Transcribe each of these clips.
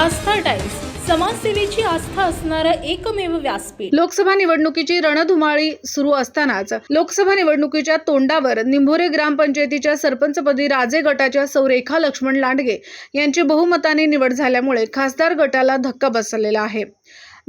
आस्था times समाजसेवेची आस्था असणारं एकमेव व्यासपीठ. लोकसभा निवडणुकीची रणधुमाळी सुरू असतानाच लोकसभा निवडणुकीच्या तोंडावर निंभोरे ग्रामपंचायतीच्या सरपंचपदी राजे गटाच्या सौरेखा लक्ष्मण लांडगे यांची बहुमताने निवड झाल्यामुळे खासदार गटाला धक्का बसलेला आहे.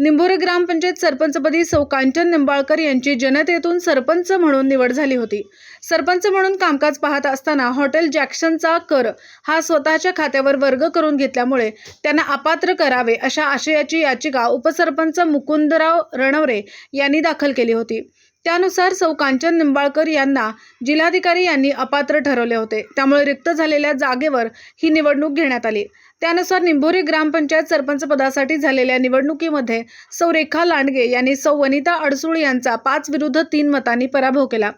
निंभोरे ग्रामपंचायत सरपंचपदी सौ कांचन निंबाळकर यांची जनतेतून सरपंच म्हणून निवड झाली होती. सरपंच म्हणून कामकाज पाहत असताना हॉटेल जॅक्सनचा कर हा स्वतःच्या खात्यावर वर्ग करून घेतल्यामुळे त्यांना अपात्र करावे अशा आशयाची याचिका उपसरपंच मुकुंदराव रणवरे यांनी दाखल केली होती. त्यानुसार सौ कांचन निंबाळकर यांना जिल्हाधिकारी यांनी अपात्र ठरवले होते. त्यामुळे रिक्त झालेल्या जागेवर ही निवडणूक घेण्यात आली. त्यानुसार निंभोरी ग्रामपंचायत सरपंच पदासाठी झालेल्या निवडणुकीमध्ये सौ रेखा लांडगे यांनी सौ वनिता अडसूळ यांचा पाच विरुद्ध तीन मतांनी पराभव केला.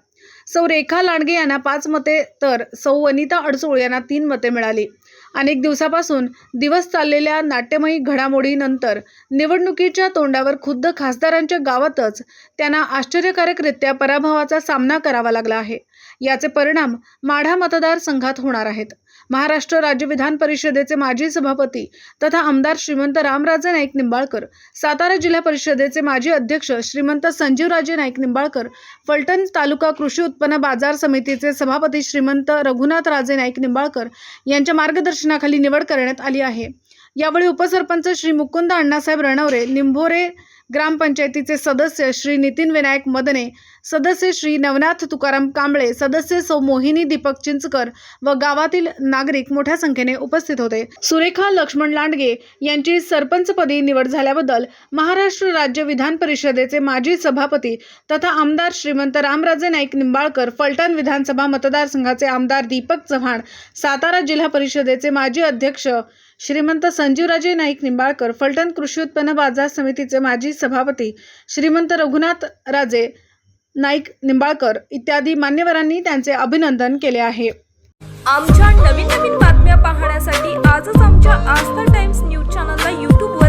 सौ रेखा लांडगे यांना पाच मते तर सौ वनिता अडसूळ यांना तीन मते मिळाली. अनेक दिवसापासून दिवस चाललेल्या नाट्यमयी घडामोडीनंतर निवडणुकीच्या तोंडावर खुद्द खासदारांच्या गावातच त्यांना आश्चर्यकारकरित्या पराभवाचा सामना करावा लागला आहे. याचे परिणाम माढा मतदारसंघात होणार आहेत. महाराष्ट्र राज्य विधान परिषदेचे माजी सभापती तथा आमदार श्रीमंत रामराजे नाईक निंबाळकर सातारा जिल्हा परिषदेचे माजी अध्यक्ष श्रीमंत संजीवराजे नाईक निंबाळकर फलटण तालुका कृषी उत्पन्न बाजार समितीचे सभापती श्रीमंत रघुनाथ राजे नाईक निंबाळकर यांच्या मार्गदर्शन मार्गदर्शनाखाली निवड करण्यात आली आहे. यावेळी उपसरपंच श्री मुकुंद अण्णासाहेब रणवरे निंभोरे ग्रामपंचायतीचे सदस्य श्री नितीन विनायक मदने सदस्य श्री नवनाथ तुकाराम कांबळे सदस्य सौ मोहिनी दीपक चिंचकर व गावातील नागरिक मोठ्या संख्येने उपस्थित होते. सुरेखा लक्ष्मण लांडगे यांची सरपंचपदी निवड झाल्याबद्दल महाराष्ट्र राज्य विधान परिषदेचे माजी सभापती तथा आमदार श्रीमंत रामराजे नाईक निंबाळकर फलटण विधानसभा मतदारसंघाचे आमदार दीपक चव्हाण सातारा जिल्हा परिषदेचे माजी अध्यक्ष श्रीमंत संजीवराजे नाईक निंबाळकर फलटण कृषी उत्पन्न बाजार समितीचे माजी सभापती श्रीमंत रघुनाथ राजे नाईक निंबाळकर इत्यादी मान्यवरांनी त्यांचे अभिनंदन केले आहे. आमच्या नवीन नवीन बातम्या पाहण्यासाठी आजच आमच्या आस्था टाइम्स न्यूज चॅनलला यूट्यूब